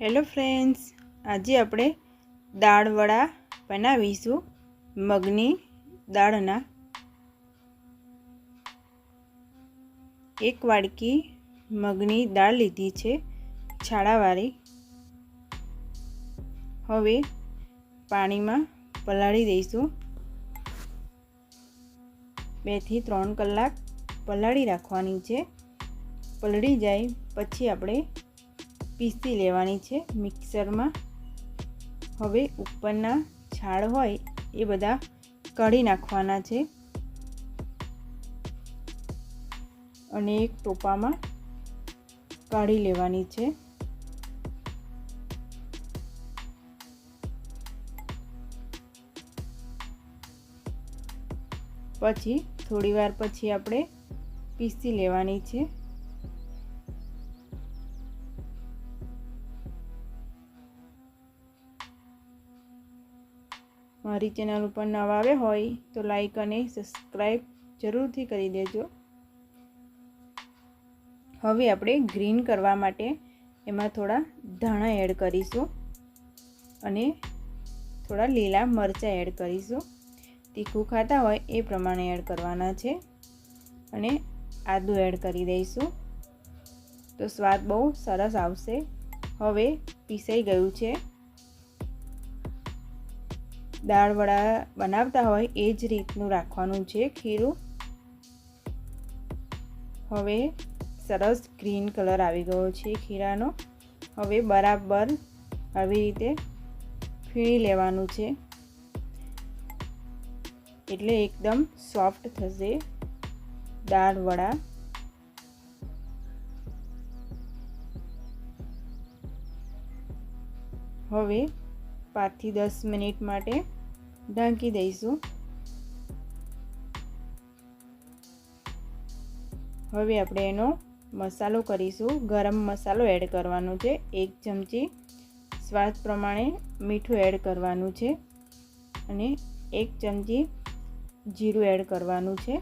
Hello friends, આજે આપણે દાળવડા બનાવીશું, મગની દાળના. એક વાડકી મગની દાળ લીધી છે છાળાવાળી હવે પાણીમાં પલાળી દઈશું. બેથી ત્રણ કલાક પલાળી રાખવાની છે. પલળી જાય પછી આપણે પીસી લેવાની છે મિક્સરમાં. હવે ઉપરના છાળ હોય એ બધા કાઢી નાખવાના છે. અને એક ટોપામાં કાઢી લેવાની છે. પછી થોડી વાર પછી આપણે પીસી લેવાની છે. મારી ચેનલ ઉપર નવા આવ્યા હોય તો લાઈક અને સબસ્ક્રાઈબ જરૂરથી કરી દેજો. હવે આપણે ગ્રીન કરવા માટે એમાં થોડા ધાણા એડ કરીશું અને થોડા લીલા મરચાં એડ કરીશું. તીખું ખાતા હોય એ પ્રમાણે એડ કરવાના છે અને આદું એડ કરી દઈશું. તો સ્વાદ બહુ સરસ આવશે. હવે પીસાઈ ગયું છે. દાળ વડા બનાવતા હોય એ જ રીતનું રાખવાનું છે ખીરું. હવે સરસ ગ્રીન કલર આવી ગયો છે ખીરાનો. હવે બરાબર આવી રીતે ફીણી લેવાનું છે. એટલે એકદમ સોફ્ટ થશે દાળ વડા. હવે પાંચથી દસ મિનિટ માટે ઢાંકી દઈશું. હવે આપણે એનો મસાલો કરીશું. ગરમ મસાલો એડ કરવાનો છે. એક ચમચી સ્વાદ પ્રમાણે મીઠું એડ કરવાનું છે અને એક ચમચી જીરું એડ કરવાનું છે.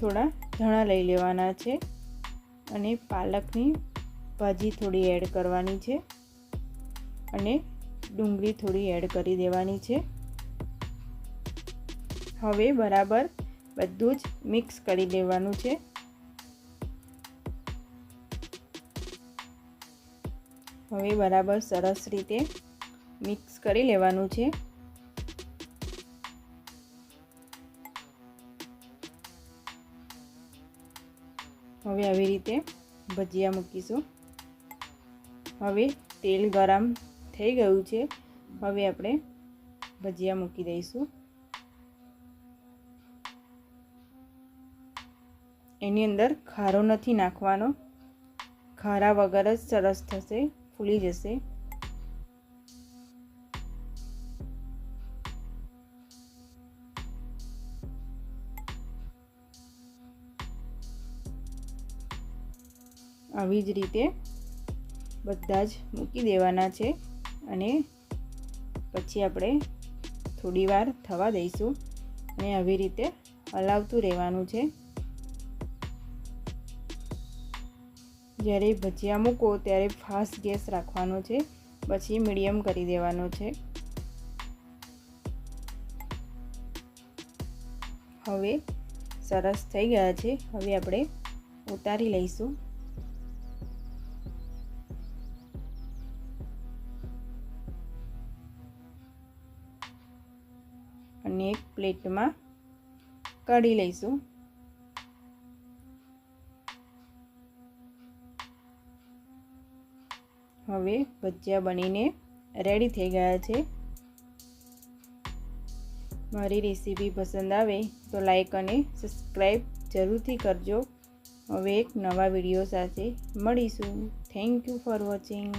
થોડા ધણા લઈ લેવાના છે અને પાલકની ભાજી થોડી એડ કરવાની છે. અને ડુંગળી થોડી એડ કરી દેવાની છે. હવે બરાબર બધું જ મિક્સ કરી દેવાનું છે. હવે બરાબર સરસ રીતે મિક્સ કરી લેવાનું છે. હવે આવી રીતે ભજીયા મૂકીશું. હવે તેલ ગરમ થઈ ગયું છે. હવે આપણે ભજીયા મૂકી દઈશું. એની અંદર ખારો નથી નાખવાનો. ખારા વગર જ સરસ થશે, ફૂલી જશે. આવી જ રીતે બધા જ મૂકી દેવાના છે. અને પછી આપણે થોડી વાર થવા દઈશું અને આવી રીતે હલાવતું રહેવાનું છે. જ્યારે ભજીયા મૂકો ત્યારે ફાસ્ટ ગેસ રાખવાનો છે, પછી મીડિયમ કરી દેવાનો છે. હવે સરસ થઈ ગયા છે, હવે આપણે ઉતારી લઈશું. અને એક પ્લેટમાં કાઢી લઈશું. હવે ભજીયા બનીને રેડી થઈ ગયા છે. મારી રેસીપી પસંદ આવે તો લાઈક અને સબસ્ક્રાઈબ જરૂરથી કરજો. હવે એક નવા વીડિયો સાથે મળીશું. Thank you for watching